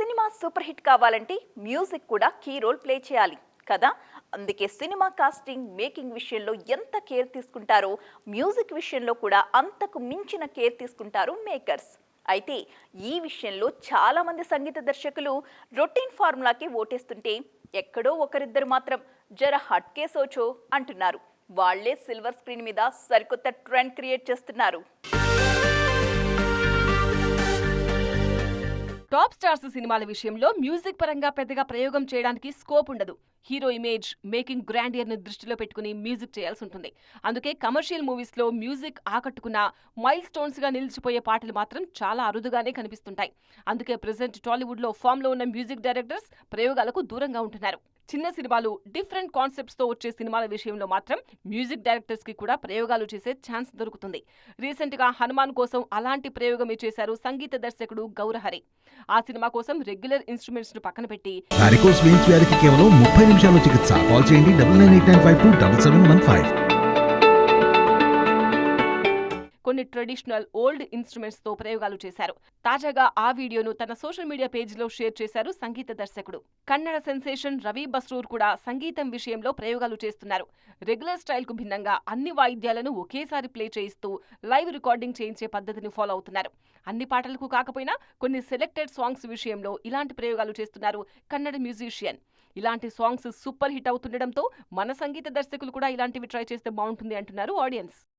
Cinema super hit కావాలంటే music కూడా key role play చేయాలి కదా? అందుకే సినిమా కాస్టింగ్ మేకింగ్ విషయంలో ఎంత కేర్ తీసుకుంటారో మ్యూజిక్ విషయంలో కూడా అంతకు మించిన కేర్ తీసుకుంటారు మేకర్స్. అయితే ఈ విషయంలో చాలామంది సంగీత దర్శకులు రొటీన్ ఫార్ములాకి ఓటేస్తుంటే ఎక్కడో ఒకరిద్దరు మాత్రం జర హట్కే సోచో అంటున్నారు. వాళ్ళే సిల్వర్ స్క్రీన్ మీద సరికొత్త ట్రెండ్ క్రియేట్ చేస్తున్నారు. టాప్ స్టార్స్ సినిమాల విషయంలో మ్యూజిక్ పరంగా పెద్దగా ప్రయోగం చేయడానికి స్కోప్ ఉండదు. హీరో ఇమేజ్ మేకింగ్ గ్రాండియర్ని దృష్టిలో పెట్టుకుని మ్యూజిక్ చేయాల్సి ఉంటుంది. అందుకే కమర్షియల్ మూవీస్లో మ్యూజిక్ ఆకట్టుకున్న మైల్ స్టోన్స్గా నిలిచిపోయే పాటలు మాత్రం చాలా అరుదుగానే కనిపిస్తుంటాయి. అందుకే ప్రజెంట్ టాలీవుడ్లో ఫామ్లో ఉన్న మ్యూజిక్ డైరెక్టర్స్ ప్రయోగాలకు దూరంగా ఉంటున్నారు. చిన్న సినిమాలు డిఫరెంట్ కాన్సెప్ట్స్తో వచ్చే సినిమాల విషయంలో మాత్రం మ్యూజిక్ డైరెక్టర్స్కి కూడా ప్రయోగాలు చేసే ఛాన్స్ దొరుకుతుంది. రీసెంట్గా హనుమాన్ కోసం అలాంటి ప్రయోగమే చేశారు సంగీత దర్శకుడు గౌరహరి. ఆ సినిమా కోసం రెగ్యులర్ ఇన్స్ట్రుమెంట్స్ను పక్కన పెట్టి కేవలం ముప్పై చికిత్స. కాల్ చేయండి కొన్ని ట్రెడిషనల్ ఓల్డ్ ఇన్స్ట్రుమెంట్స్తో ప్రయోగాలు చేశారు. తాజాగా ఆ వీడియోను తన సోషల్ మీడియా పేజీలో షేర్ చేశారు సంగీత దర్శకుడు. కన్నడ సెన్సేషన్ రవి బస్రూర్ కూడా సంగీతం విషయంలో ప్రయోగాలు చేస్తున్నారు. రెగ్యులర్ స్టైల్కు భిన్నంగా అన్ని వాయిద్యాలను ఒకేసారి ప్లే చేయిస్తూ లైవ్ రికార్డింగ్ చేయించే పద్ధతిని ఫాలో అవుతున్నారు. అన్ని పాటలకు కాకపోయినా కొన్ని సెలెక్టెడ్ సాంగ్స్ విషయంలో ఇలాంటి ప్రయోగాలు చేస్తున్నారు కన్నడ మ్యూజిషియన్. ఇలాంటి సాంగ్స్ సూపర్ హిట్ అవుతుండడంతో మన సంగీత దర్శకులు కూడా ఇలాంటివి ట్రై చేస్తే బాగుంటుంది అంటున్నారు ఆడియన్స్.